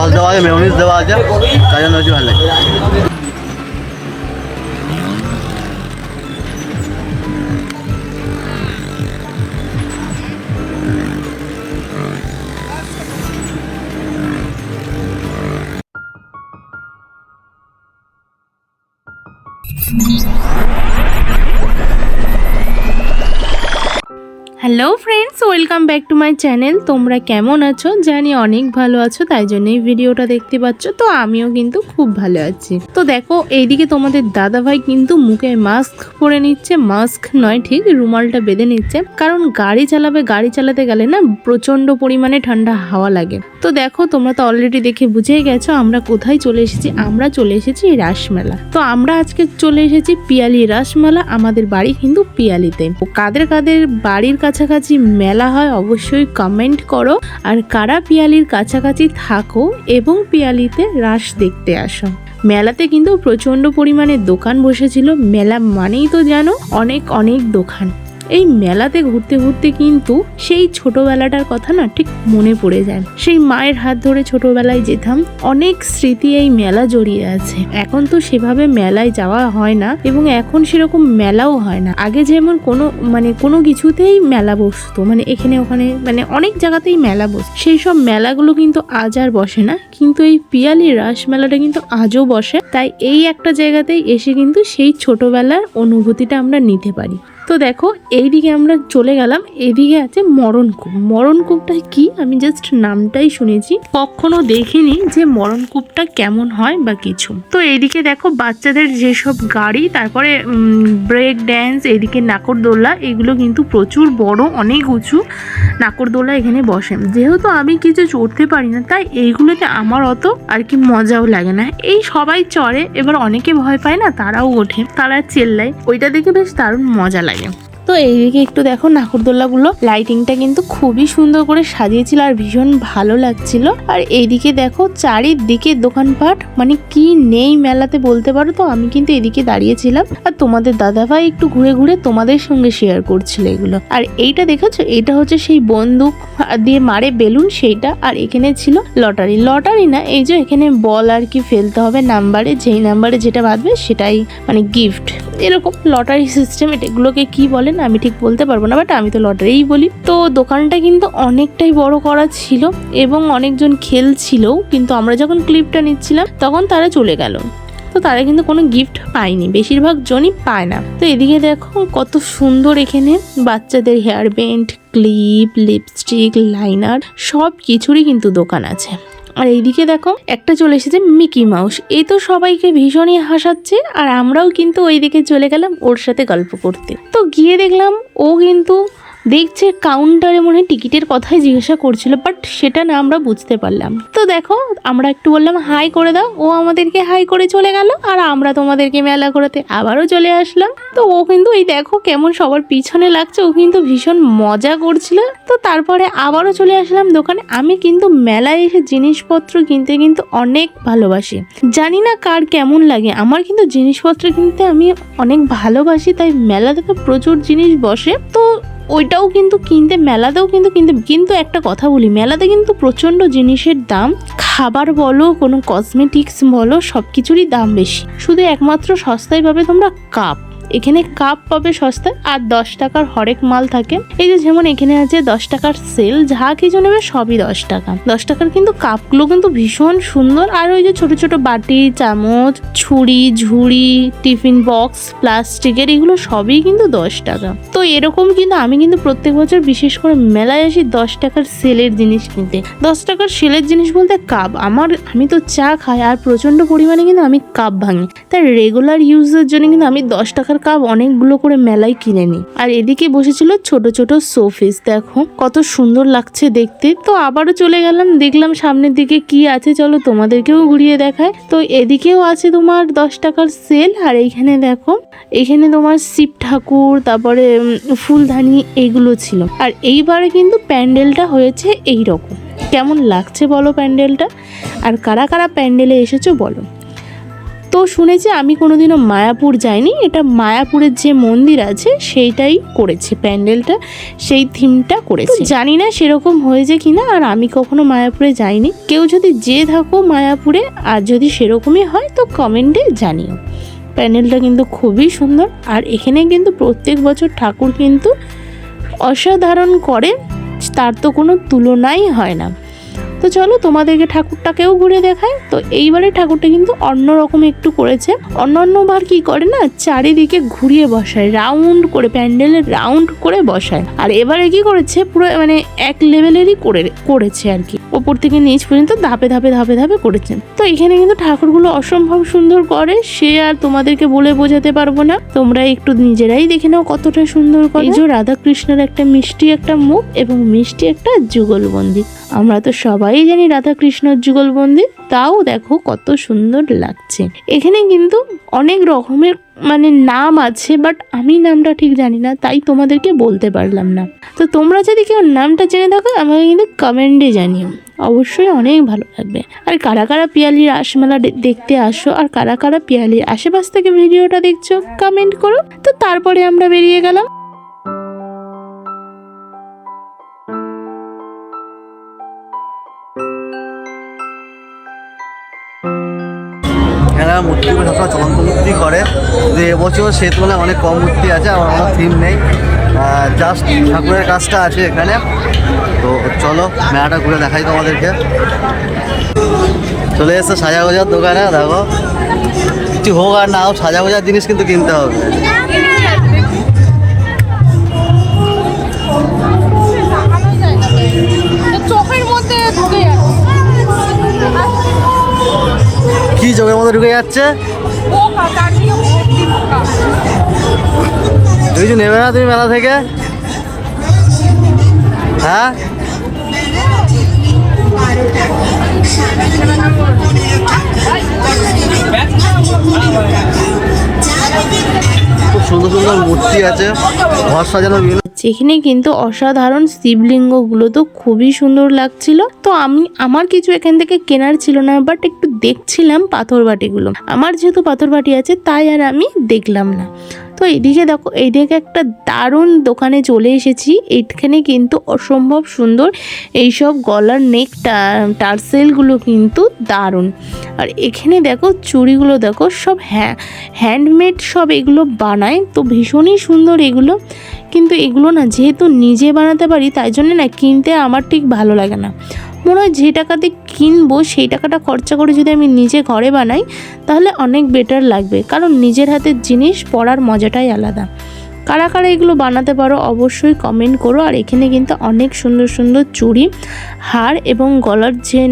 Sauce দেওয়া আছে mayonnaise দেওয়া আছে তাই জন্য ভালো লাগে। Hello friends, welcome back to my channel. তোমরা কেমন আছো? জানি অনেক ভালো আছো, তাই জন্য এই ভিডিওটা দেখতে পাচ্ছ। তো আমিও কিন্তু খুব ভালো আছি। তো দেখো, এইদিকে তোমাদের দাদা ভাই কিন্তু মুখে মাস্ক পরে নিচ্ছে। মাস্ক নয়, ঠিক? রুমালটা বেঁধে নিচ্ছে। কারণ গাড়ি চালাবে, গাড়ি চালাতে গেলে না প্রচণ্ড পরিমাণে ঠান্ডা হাওয়া লাগে। তো দেখো, তোমরা তো অলরেডি দেখে বুঝেই গেছো আমরা কোথায় চলে এসেছি। আমরা চলে এসেছি রাসমেলা। তো আমরা আজকে চলে এসেছি পিয়ালি রাসমেলা, আমাদের বাড়ি কিন্তু পিয়ালিতে। কাদের কাদের বাড়ির কাছাকাছি মেলা হয়, অবশ্যই কমেন্ট করো। আর কারা পিয়ালির কাছাকাছি থাকো এবং পিয়ালিতে রাস দেখতে আসো। মেলাতে কিন্তু প্রচণ্ড পরিমাণে দোকান বসেছিল। মেলা মানেই তো জানো, অনেক অনেক দোকান। এই মেলাতে ঘুরতে ঘুরতে কিন্তু সেই ছোটবেলাটার কথা না ঠিক মনে পড়ে যায়। সেই মায়ের হাত ধরে ছোটবেলায় যেতাম, অনেক স্মৃতি এই মেলা জড়িয়ে আছে। এখন তো সেভাবে মেলায় যাওয়া হয় না এবং এখন সেরকম মেলাও হয় না। আগে যেমন কোনো মানে কোনো কিছুতেই মেলা বসতো মানে এখানে ওখানে মানে অনেক জায়গাতেই মেলা বস, সেই সব মেলাগুলো কিন্তু আজ আর বসে না। কিন্তু এই পিয়ালি রাস মেলাটা কিন্তু আজও বসে। তাই এই একটা জায়গাতেই এসে কিন্তু সেই ছোটবেলার অনুভূতিটা আমরা নিতে পারি। তো দেখো, এইদিকে আমরা চলে গেলাম এদিকে আছে মরণকূপ মরণকূপটা কি? আমি জাস্ট নামটাই শুনেছি। কখনো দেখিনি যে মরণকূপটা কেমন হয় বা কিছু। তো এইদিকে দেখো, বাচ্চাদের যেসব গাড়ি, তারপরে ব্রেক ড্যান্স এইদিকে নাকরদোল্লা এগুলো কিন্তু প্রচুর বড়, অনেক উঁচু নাকরদোল্লা এখানে বসে। যেহেতু আমি কিছু চড়তে পারি না, তাই এইগুলোতে আমার অত আর কি মজাও লাগে না। এই সবাই চড়ে, এবার অনেকে ভয় পায় না, তারাও ওঠে। তারা চেল্লায়। ওইটা দেখে বেশ দারুণ মজা লাগে। Италии. তো এইদিকে একটু দেখো নাকরদোল্লাগুলো লাইটিংটা কিন্তু খুবই সুন্দর করে সাজিয়েছিল আর ভীষণ ভালো লাগছিল। আর এইদিকে দেখো চারিদিকে দোকানপাট মানে কি নেই মেলাতে বলতে পারো তো? আমি কিন্তু এদিকে দাঁড়িয়েছিলাম আর তোমাদের দাদাভাই একটু ঘুরে ঘুরে তোমাদের সঙ্গে শেয়ার করছিল এগুলো। আর এইটা দেখেছ? এটা হচ্ছে সেই বন্দুক দিয়ে মারে বেলুন, সেইটা আর এখানে ছিল লটারি। লটারি না, এই যে এখানে বল আর কি ফেলতে হবে নাম্বারে, যেই নাম্বারে যেটা বাঁধবে সেটাই মানে গিফট এরকম লটারি সিস্টেম এটা এগুলোকে কি বলেন আমি ঠিক বলতে পারব না বাট আমি তো লটারিই বলি। তো দোকানটা কিন্তু অনেকটাই বড় করা ছিল এবং অনেকজন খেলছিলও, কিন্তু আমরা যখন ক্লিপটা নিচ্ছিলাম, তখন তারা চলে গেল। তো তারা কিন্তু কোনো গিফট পায়নি, বেশিরভাগ জনই পায় না। তো এদিকে দেখো কত সুন্দর এখানে বাচ্চাদের hair band clip lipstick liner সব কিছুরই কিন্তু দোকান আছে। আর এইদিকে দেখো, একটা চলে এসেছে মিকি মাউস। এই তো সবাইকে ভীষণই হাসাচ্ছে, আর আমরাও কিন্তু ওইদিকে চলে গেলাম ওর সাথে গল্প করতে। তো গিয়ে দেখলাম ও কিন্তু দেখছে কাউন্টারে মনে টিকিটের কথাই জিজ্ঞাসা করছিল বাট সেটা না আমরা বুঝতে পারলাম। তো দেখো, আমরা একটু বললাম হাই করে দাও। ও আমাদেরকে হাই করে চলে গেল, আর আমরা তোমাদেরকে মেলা করাতে আবারও চলে আসলাম। তো ও কিন্তু এই দেখো কেমন সবার পিছনে লাগছে, ও কিন্তু ভীষণ মজা করছিল। তো তারপরে আবারও চলে আসলাম দোকানে। আমি কিন্তু মেলায় এসে জিনিসপত্র কিনতে কিন্তু অনেক ভালোবাসি। জানি না কার কেমন লাগে, আমার কিন্তু জিনিসপত্র কিনতে আমি অনেক ভালোবাসি, তাই মেলা থেকে প্রচুর জিনিস বসে। তো ওইটাও কিন্তু কিনতে, মেলাতেও কিন্তু কিনতে, কিন্তু একটা কথা বলি, মেলাতে কিন্তু প্রচণ্ড জিনিসের দাম। খাবার বলো, কোনো কসমেটিক্স বলো সব কিছুরই দাম বেশি। শুধু একমাত্র সস্তায় পাবে তোমরা কাপ এখানে কাপ পাবে সস্তায় আর দশ টাকার হরেক মাল থাকে। এই যে যেমন এখানে আছে দশ টাকার সেল, যা কিছু নেবে সবই দশ টাকা। দশ টাকার কিন্তু কাপগুলো কিন্তু ভীষণ সুন্দর। আর ওই যে ছোট ছোট বাটি, চামচ, ছুরি, ঝুড়ি, টিফিন বক্স, প্লাস্টিকের, এগুলো সবই কিন্তু দশ টাকা। তো এরকম কিন্তু আমি কিন্তু প্রত্যেক বছর বিশেষ করে মেলায় আসি দশ টাকার সেলের জিনিস কিনতে। দশ টাকার সেলের জিনিস বলতে কাপ। আমার, আমি তো চা খাই আর প্রচণ্ড পরিমাণে কিন্তু আমি কাপ ভাঙি। তাই রেগুলার ইউজের জন্য কিন্তু আমি দশ টাকার কাপ অনেকগুলো করে মেলায় কিনে নিই আর এদিকে বসেছিল ছোট ছোট শোফিস দেখো। কত সুন্দর লাগছে দেখতে। তো আবারও চলে গেলাম, দেখলাম সামনের দিকে কি আছে, চলো তোমাদেরকেও ঘুরিয়ে দেখায় তো এদিকেও আছে তোমার দশ টাকার সেল, আর এইখানে দেখো, এখানে তোমার শিব ঠাকুর, তারপরে ফুলদানি এইগুলো ছিল। আর এইবারে কিন্তু প্যান্ডেলটা হয়েছে এই রকম কেমন লাগছে বলো প্যান্ডেলটা? আর কারা কারা প্যান্ডেলে এসেছ বলো। তো শুনেছি আমি কোনোদিনও মায়াপুর যাইনি। এটা মায়াপুরের যে মন্দির আছে, সেইটাই করেছে, প্যান্ডেলটা, সেই থিমটা করেছে। জানি না সেরকম হয়েছে কিনা, আর আমি কখনো মায়াপুরে যাইনি। কেউ যদি যেয়ে থাকো মায়াপুরে, আর যদি সেরকমই হয়, তো কমেন্টে জানিও। প্যান্ডেলটা কিন্তু খুবই সুন্দর, আর এখানে কিন্তু প্রত্যেক বছর ঠাকুর কিন্তু অসাধারণ করে, তার তো কোনো তুলনাই হয় না। তো চলো তোমাদেরকে ঠাকুরটাকেও ঘুরে দেখায় তো এইবারে ঠাকুরটা কিন্তু অন্যরকম একটু করেছে। অন্য অন্যবার কি করে না, চারিদিকে ঘুরিয়ে বসায় রাউন্ড করে প্যান্ডেলের রাউন্ড করে বসায়। আর এবারে কি করেছে, পুরো মানে এক লেভেলেরই করে, করেছে আর কি। ওপর থেকে নিচ পর্যন্ত ধাপে ধাপে ধাপে ধাপে করেছেন তো এখানে কিন্তু ঠাকুরগুলো অসম্ভব সুন্দর করে, সে আর তোমাদেরকে বলে বোঝাতে পারব না। তোমরা একটু নিজেরাই দেখে নাও কতটা সুন্দর করে। এই যে রাধাকৃষ্ণের একটা মিষ্টি একটা মুখ এবং মিষ্টি একটা যুগলবন্দি। আমরা তো সবাই জানি রাধাকৃষ্ণর যুগলবন্দি তাও দেখো কত সুন্দর লাগছে। এখানে কিন্তু অনেক রকমের মানে নাম আছে বাট আমি নামটা ঠিক জানি না, তাই তোমাদেরকে বলতে পারলাম না। তো তোমরা যদি কেউ নামটা জেনে থাকো, আমাকে কিন্তু কমেন্টে জানিও। অবশ্যই অনেক ভালো লাগবে। আর কারা কারা পিয়ালির দে- দেখতে আসো, আর কারা কারা পিয়ালির আশেপাশ থেকে ভিডিওটা দেখছ কমেন্ট করো। তো তারপরে আমরা বেরিয়ে গেলাম। এরা মূর্তিগুলো সবসময় চলন্ত মূর্তি করে। যে এবছর সে তুলনায় অনেক কম মূর্তি আছে আমার কোনো থিম নেই। জাস্ট ঠাকুরের কাজটা আছে এখানে। তো চলো, মেলাটা ঘুরে দেখাই তোমাদেরকে। চলে এসছে সাজা গোজার দোকানে, দেখো। কিছু হোক আর না হোক সাজা গোজার জিনিস কিন্তু কিনতে হবে। কি চোখের মধ্যে ঢুকে যাচ্ছে? তুমি কিছু নেবে না তুমি মেলা থেকে? হ্যাঁ? খুব সুন্দর সুন্দর মূর্তি আছে। ঘর সাজানো বিভিন্ন যেখানে কিন্তু অসাধারণ শিবলিঙ্গগুলো তো খুবই সুন্দর লাগছিল। তো আমি, আমার কিছু এখান থেকে কেনার ছিল না বাট একটু দেখছিলাম পাথর বাটিগুলো আমার যেহেতু পাথর বাটি আছে, তাই আর আমি দেখলাম না। তো এদিকে দেখো এইদিকে একটা দারুণ দোকানে চলে এসেছি। এখানে কিন্তু অসম্ভব সুন্দর এইসব গলার নেক টার্সেলগুলো কিন্তু দারুণ। আর এখানে দেখো, চুড়িগুলো দেখো, সব হ্যাঁ হ্যান্ডমেড সব এগুলো বানায়, তো ভীষণই সুন্দর এগুলো। কিন্তু এগুলো না যেহেতু নিজে বানাতে পারি, তাই জন্য না কিনতে আমার ঠিক ভালো লাগে না। মনে হয় যে টাকাতে কিনবো, সেই টাকাটা খরচা করে যদি আমি নিজে ঘরে বানাই, তাহলে অনেক বেটার লাগবে। কারণ নিজের হাতের জিনিস পড়ার মজাটাই আলাদা। কারা কারা এগুলো বানাতে পারো অবশ্যই কমেন্ট করো। আর এখানে কিন্তু অনেক সুন্দর সুন্দর চুড়ি, হার এবং গলার যে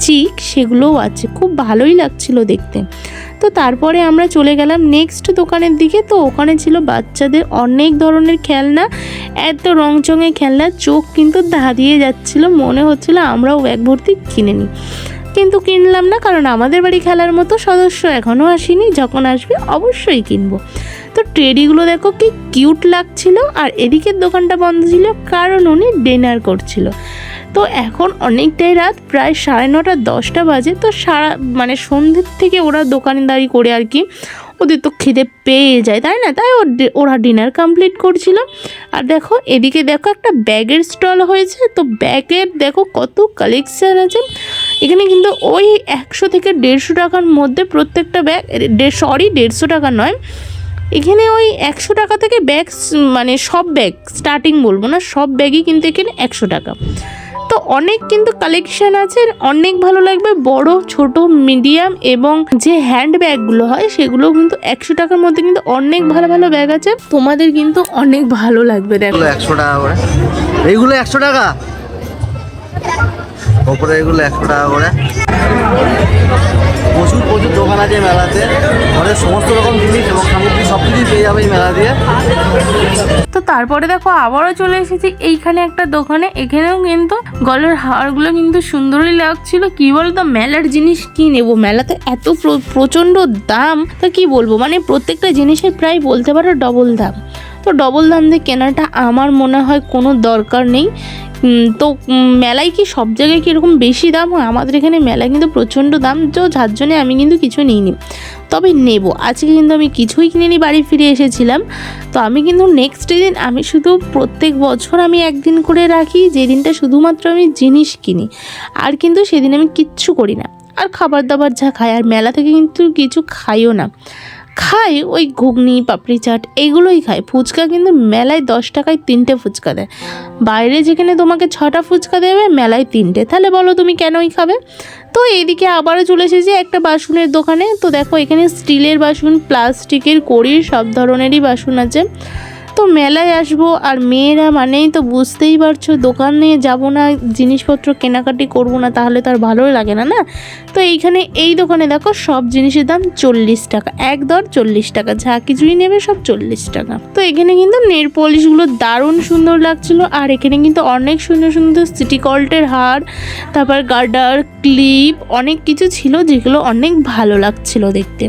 চিক সেগুলোও আছে। খুব ভালোই লাগছিল দেখতে। তো তারপরে আমরা চলে গেলাম নেক্সট দোকানের দিকে। তো ওখানে ছিল বাচ্চাদের অনেক ধরনের খেলনা। এত রংচঙে খেলনা, চোখ কিন্তু ধাঁধিয়ে যাচ্ছিল। মনে হচ্ছিল আমরাও ব্যাগ ভর্তি কিনে নিই। কিন্তু কিনলাম না, কারণ আমাদের বাড়ি খেলার মতো সদস্য এখনও আসেনি। যখন আসবে অবশ্যই কিনবো। তো ট্রেডিগুলো দেখো কি কিউট লাগছিল, আর এদিকের দোকানটা বন্ধ ছিল, কারণ উনি ডিনার করছিল। তো এখন অনেকটাই রাত, প্রায় সাড়ে নটা, দশটা বাজে, তো সারা মানে সন্ধ্যের থেকে ওরা দোকানদারি করে আর কি ওদের তো খিদে পেয়ে যায়, তাই না? তাই ওরা ডিনার কমপ্লিট করছিল। আর দেখো, এদিকে দেখো একটা ব্যাগের স্টল হয়েছে, তো ব্যাগের দেখো কত কালেকশান আছে। এখানে কিন্তু ওই একশো থেকে দেড়শো টাকার মধ্যে প্রত্যেকটা ব্যাগ সরি, দেড়শো টাকা নয় এখানে ওই একশো টাকা থেকে ব্যাগ মানে সব ব্যাগ স্টার্টিং বলব না, সব ব্যাগই কিন্তু এখানে একশো টাকা। তো অনেক কিন্তু কালেকশন আছে, অনেক ভালো লাগবে, বড়, ছোট মিডিয়াম এবং যে হ্যান্ড ব্যাগগুলো হয় সেগুলো কিন্তু একশো টাকার মধ্যে কিন্তু অনেক ভালো ভালো ব্যাগ আছে। তোমাদের কিন্তু অনেক ভালো লাগবে, দেখো। একশো টাকা করে। এইগুলো একশো টাকা? ওপরে এগুলো একশো টাকা করে। প্রচুর প্রচুর দোকান আছে মেলাতে। ঘরের সমস্ত রকম জিনিস এবং সামগ্রী সব কিছুই পেয়ে যাবে এই মেলা দিয়ে। তো তারপরে দেখো আবারও চলে এসেছি এইখানে একটা দোকানে। এখানেও কিন্তু গলার হারগুলো কিন্তু সুন্দরই লাগছিল। কি বলতো, মেলার জিনিস কি নেব? মেলাতে এত প্র- প্রচণ্ড দাম। তা কি বলব? মানে প্রত্যেকটা জিনিসের প্রায় বলতে পারো ডবল দাম। তো ডবল দাম দিয়ে কেনাটা আমার মনে হয় কোনো দরকার নেই। তো মেলায় কি সব জায়গায় কি এরকম বেশি দাম হয়? আমাদের এখানে মেলায় কিন্তু প্রচণ্ড দাম, তো যার জন্যে আমি কিন্তু কিছু নিইনি। তবে নেব। আজকে কিন্তু আমি কিছুই কিনিনি, বাড়ি ফিরে এসেছিলাম। তো আমি কিন্তু নেক্সট দিন আমি শুধু প্রত্যেক বছর আমি একদিন করে রাখি যে দিনটা শুধুমাত্র আমি জিনিস কিনি। আর কিন্তু সেদিন আমি কিচ্ছু করি না। আর খাবার দাবার যা খাই, আর মেলা থেকে কিন্তু কিছু খাইও না। খাই ওই ঘুগনি, পাপড়ি চাট, এগুলোই খায়। ফুচকা কিন্তু মেলায় দশ টাকায় তিনটে ফুচকা দেয়। বাইরে যেখানে তোমাকে ছটা ফুচকা দেবে, মেলায় তিনটে। তাহলে বলো তুমি কেনই খাবে? তো এইদিকে আবারও চলে এসেছি একটা বাসনের দোকানে। তো দেখো এখানে স্টিলের বাসন, প্লাস্টিকের কড়ির সব ধরনেরই বাসন আছে। তো মেলায় আসব আর মেয়েরা মানেই তো বুঝতেই পারছ, দোকানে যাব না, জিনিসপত্র কেনাকাটি করব না, তাহলে তো আর ভালোই লাগে না না? তো এইখানে, এই দোকানে দেখো সব জিনিসের দাম চল্লিশ টাকা, এক দর চল্লিশ টাকা, যা কিছুই নেবে সব চল্লিশ টাকা। তো এখানে কিন্তু নেল পলিশগুলো দারুণ সুন্দর লাগছিল, আর এখানে কিন্তু অনেক সুন্দর সুন্দর সিটি কল্টের হার, তারপর গার্ডার, ক্লিপ, অনেক কিছু ছিল যেগুলো অনেক ভালো লাগছিল দেখতে।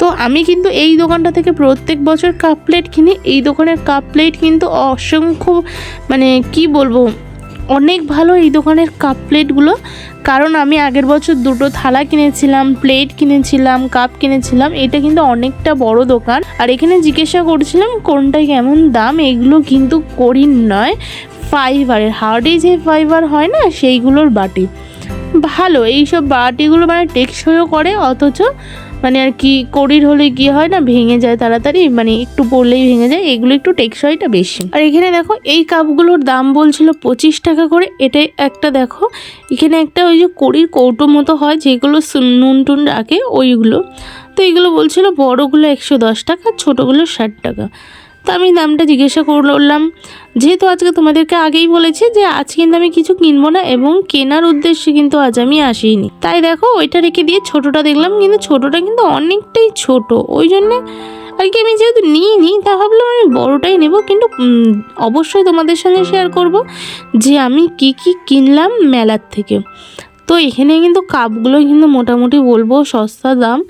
তো আমি কিন্তু এই দোকানটা থেকে প্রত্যেক বছর কাপ প্লেট কিনি। এই দোকানের কাপ প্লেট কিন্তু অসংখ্য মানে কি বলব, অনেক ভালো এই দোকানের কাপ প্লেটগুলো। কারণ আমি আগের বছর দুটো থালা কিনেছিলাম, প্লেট কিনেছিলাম, কাপ কিনেছিলাম, এটা কিন্তু অনেকটা বড় দোকান। আর এখানে জিজ্ঞাসা করছিলাম, কোনটা কেমন দাম? এগুলো কিন্তু করিন নয় ফাইবারের হার্ডে যে ফাইবার হয় না, সেইগুলোর বাটি। ভালো, এইসব বাটিগুলো মানে টেকসইও করে, অথচ মানে আর কি কড়ির হলে কি হয় না, ভেঙে যায় তাড়াতাড়ি মানে একটু পড়লেই ভেঙে যায়, এগুলো একটু টেকসইটা বেশি। আর এখানে দেখো, এই কাপগুলোর দাম বলছিল পঁচিশ টাকা করে এটাই একটা দেখো, এখানে একটা ওই যে কড়ির কৌটো মতো হয়, যেগুলো নুন টুন রাখে, ওইগুলো। তো এগুলো বলছিল বড়গুলো একশো দশ টাকা, ছোটোগুলো ষাট টাকা। তো আমি দামটা জিজ্ঞাসা করলাম, যেহেতু আজকে তোমাদেরকে আগেই বলেছি যে আজ কিন্তু আমি কিছু কিনবো না এবং কেনার উদ্দেশ্যে কিন্তু আজ আমি আসিনি। তাই দেখো ওইটা রেখে দিয়ে ছোটোটা দেখলাম, কিন্তু ছোটোটা কিন্তু অনেকটাই ছোট। ওই জন্যে আর কি আমি যেহেতু নিইনি, তা ভাবলাম আমি বড়টাই নেব, কিন্তু অবশ্যই তোমাদের সঙ্গে শেয়ার করব যে আমি কি কি কিনলাম মেলার থেকে। তো এখানে কিন্তু কাপগুলো কিন্তু মোটামুটি বলব সস্তা দাম,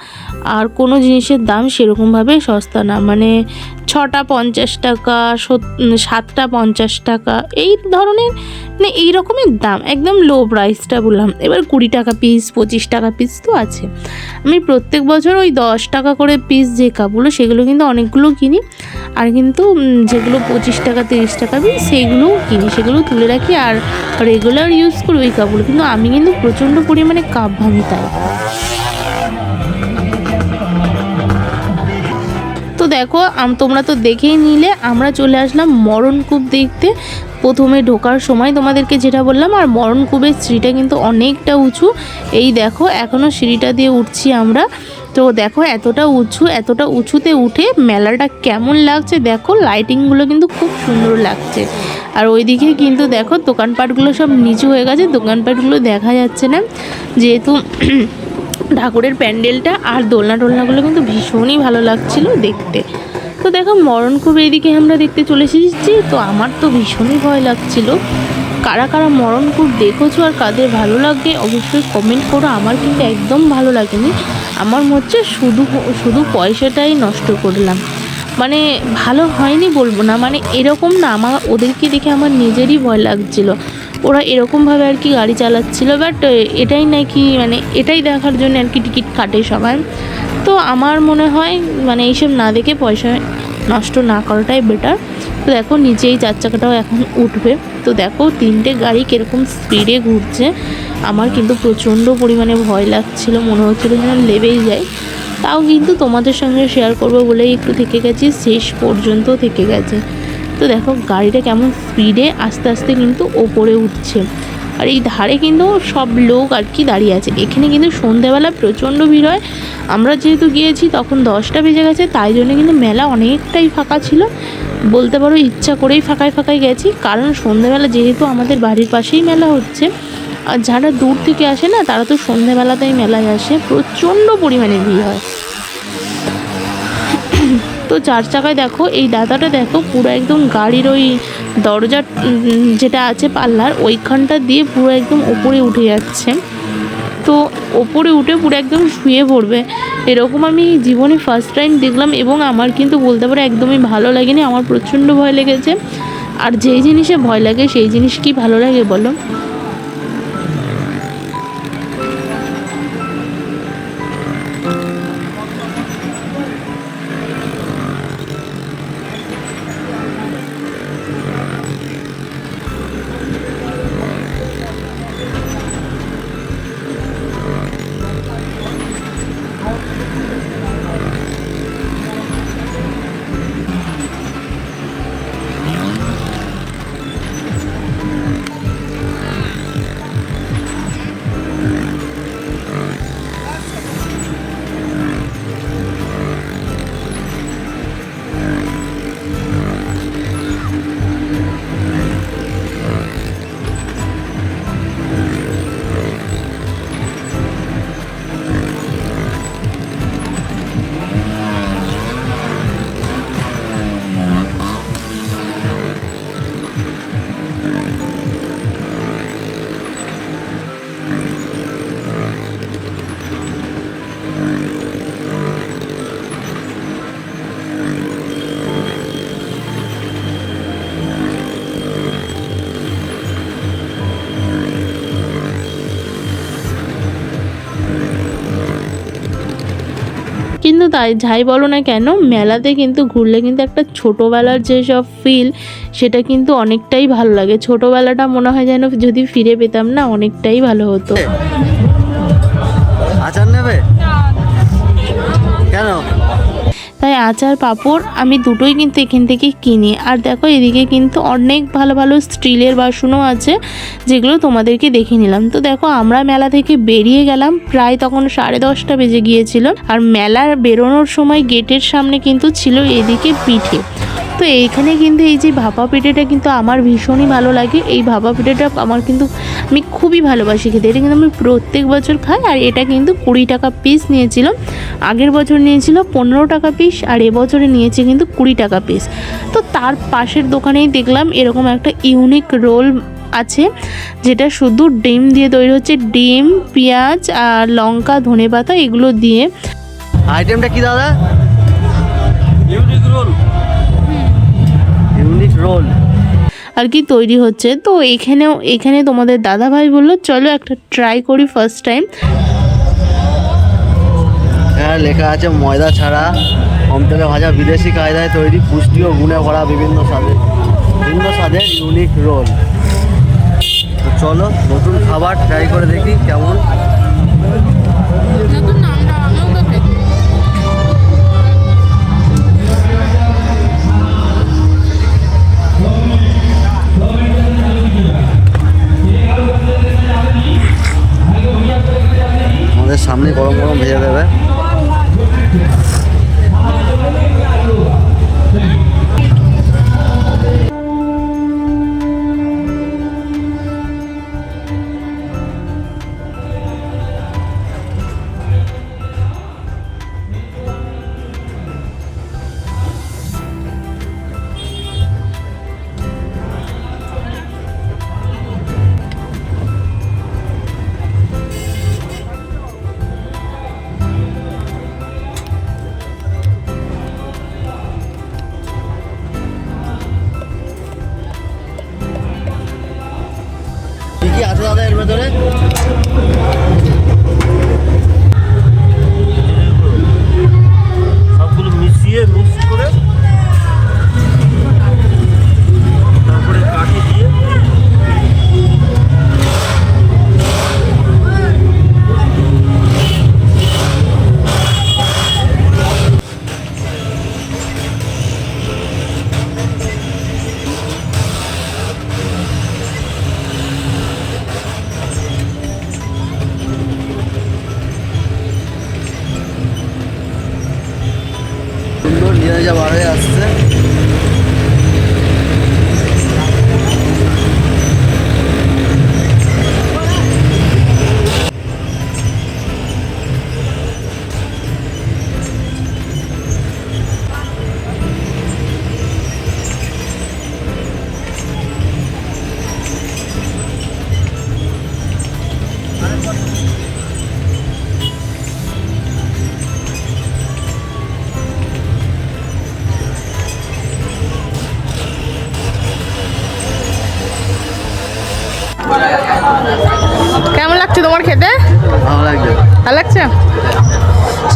আর কোনো জিনিসের দাম সেরকমভাবে সস্তা না। মানে ছটা পঞ্চাশ টাকা, সত- সাতটা পঞ্চাশ টাকা, এই ধরনের মানে এই রকমের দাম, একদম লো প্রাইসটা বললাম। এবার কুড়ি টাকা পিস পঁচিশ টাকা পিস তো আছে। আমি প্রত্যেক বছর ওই দশ টাকা করে পিস যে কাপগুলো, সেগুলো কিন্তু অনেকগুলো কিনি, আর কিন্তু যেগুলো পঁচিশ টাকা, তিরিশ টাকা পিস সেইগুলোও কিনি, সেগুলো তুলে রাখি, আর রেগুলার ইউজ করি ওই কাপগুলো। কিন্তু আমি কিন্তু প্রচণ্ড পরিমাণে কাপ ভাঙি তাই। তো দেখো তোমরা তো দেখেই নিলে, আমরা চলে আসলাম মরণকূপ দেখতে। প্রথমে ঢোকার সময় তোমাদেরকে যেটা বললাম, আর মরণকূপের সিঁড়িটা কিন্তু অনেকটা উঁচু। এই দেখো এখনও সিঁড়িটা দিয়ে উঠছি আমরা। তো দেখো এতটা উঁচু, এতটা উঁচুতে উঠে মেলাটা কেমন লাগছে দেখো লাইটিংগুলো কিন্তু খুব সুন্দর লাগছে। আর ওইদিকে কিন্তু দেখো দোকানপাটগুলো সব নিচু হয়ে গেছে, দোকানপাটগুলো দেখা যাচ্ছে না। যেহেতু ঠাকুরের প্যান্ডেলটা আর দোলনা টোলনাগুলো কিন্তু ভীষণই ভালো লাগছিল দেখতে। তো দেখো মরণকূপ এইদিকে আমরা দেখতে চলে এসেছি, তো আমার তো ভীষণই ভয় লাগছিল। কারা কারা মরণকূপ দেখেছ আর কাদের ভালো লাগে, অবশ্যই কমেন্ট করো। আমার কিন্তু একদম ভালো লাগেনি। আমার হচ্ছে শুধু শুধু পয়সাটাই নষ্ট করলাম। মানে ভালো হয়নি বলব না মানে এরকম না, আমার, ওদেরকে দেখে আমার নিজেরই ভয় লাগছিল। ওরা এরকমভাবে আর কি গাড়ি চালাচ্ছিল বাট এটাই নাকি মানে এটাই দেখার জন্য আর কি টিকিট কাটে সবাই। তো আমার মনে হয় মানে এইসব না দেখে পয়সা নষ্ট না করাটাই বেটার তো দেখো নিচেই চার চাকাটাও এখন উঠবে। তো দেখো, তিনটে গাড়ি কীরকম স্পিডে ঘুরছে। আমার কিন্তু প্রচণ্ড পরিমাণে ভয় লাগছিল, মনে হচ্ছিল যেন লেবেই যায়। তাও কিন্তু তোমাদের সঙ্গে শেয়ার করব বলেই একটু থেকে গেছি, শেষ পর্যন্ত থেকে গেছে। তো দেখো, গাড়িটা কেমন স্পিডে আস্তে আস্তে কিন্তু ওপরে উঠছে। আর এই ধারে কিন্তু সব লোক আর কি দাঁড়িয়ে আছে। এখানে কিন্তু সন্ধেবেলা প্রচণ্ড ভিড় হয়। আমরা যেহেতু গিয়েছি, তখন দশটা বেজে গেছে, তাই জন্য কিন্তু মেলা অনেকটাই ফাঁকা ছিল। বলতে পারো ইচ্ছা করেই ফাঁকায় ফাঁকায় গেছি। কারণ সন্ধেবেলা যেহেতু আমাদের বাড়ির পাশেই মেলা হচ্ছে, আর যারা দূর থেকে আসে না, তারা তো সন্ধেবেলাতেই মেলায় আসে। প্রচণ্ড পরিমাণে ভিড় হয়। তো চার চাকায় দেখো, এই দাদাটা দেখো পুরো একদম গাড়ির ওই দরজা যেটা আছে পাল্লার, ওইখানটা দিয়ে পুরো একদম ওপরে উঠে যাচ্ছে। তো ওপরে উঠে পুরো একদম শুয়ে পড়বে। এরকম আমি জীবনে ফার্স্ট টাইম দেখলাম এবং আমার কিন্তু বলতে পারো একদমই ভালো লাগেনি, আমার প্রচণ্ড ভয় লেগেছে। আর যেই জিনিসে ভয় লাগে, সেই জিনিস কি ভালো লাগে বলো? কিন্তু তাই যাই বলো না কেন, মেলাতে কিন্তু ঘুরলে কিন্তু একটা ছোটোবেলার যেসব ফিল সেটা কিন্তু অনেকটাই ভালো লাগে। ছোটোবেলাটা মনে হয় যেন যদি ফিরে পেতাম না, অনেকটাই ভালো হতো। তাই আচার, পাঁপড়, আমি দুটোই কিন্তু এখান থেকে কিনি। আর দেখো, এদিকে কিন্তু অনেক ভালো ভালো স্টিলের বাসনও আছে, যেগুলো তোমাদেরকে দেখে নিলাম। তো দেখো, আমরা মেলা থেকে বেরিয়ে গেলাম, প্রায় তখন সাড়ে দশটা বেজে গিয়েছিল। আর মেলার বেরোনোর সময় গেটের সামনে কিন্তু ছিল এদিকে পিঠে। তো এইখানে কিন্তু এই যে ভাপা পিঠেটা কিন্তু আমার ভীষণই ভালো লাগে। এই ভাপা পিঠেটা আমার কিন্তু আমি খুবই ভালোবাসি খেতে। এটা কিন্তু আমি প্রত্যেক বছর খাই আর এটা কিন্তু কুড়ি টাকা পিস নিয়েছিল আগের বছর নিয়েছিল পনেরো টাকা পিস আর এবছরে নিয়েছে কিন্তু কুড়ি টাকা পিস তো তার পাশের দোকানেই দেখলাম এরকম একটা ইউনিক রোল আছে, যেটা শুধু ডিম দিয়ে তৈরি হচ্ছে। ডিম, পেঁয়াজ আর লঙ্কা, ধনেপাতা এগুলো দিয়ে। আইটেমটা কি দাদা? ইউনিক রোল আর কি তৈরি হচ্ছে। তো এখানেও এখানে তোমাদের দাদা ভাই বলল চলো একটা ট্রাই করি ফার্স্ট টাইম হ্যাঁ লেখা আছে ময়দা ছাড়া কম তেলে ভাজা বিদেশি কায়দায় তৈরি পুষ্টি ও গুণে ভরা বিভিন্ন স্বাদের বিভিন্ন স্বাদের ইউনিক রোল চলো নতুন খাবার ট্রাই করে দেখি কেমন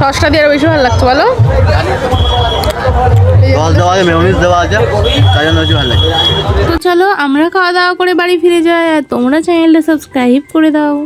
সসটা দিয়ে আরও বেশি ভালো লাগতো বলো? জল দেওয়া আছে মেয়নিজ দেওয়া আছে তাই জন্য বেশি ভালো লাগছে তো চলো আমরা খাওয়া দাওয়া করে বাড়ি ফিরে যাই আর তোমরা চ্যানেলটা সাবস্ক্রাইব করে দাও।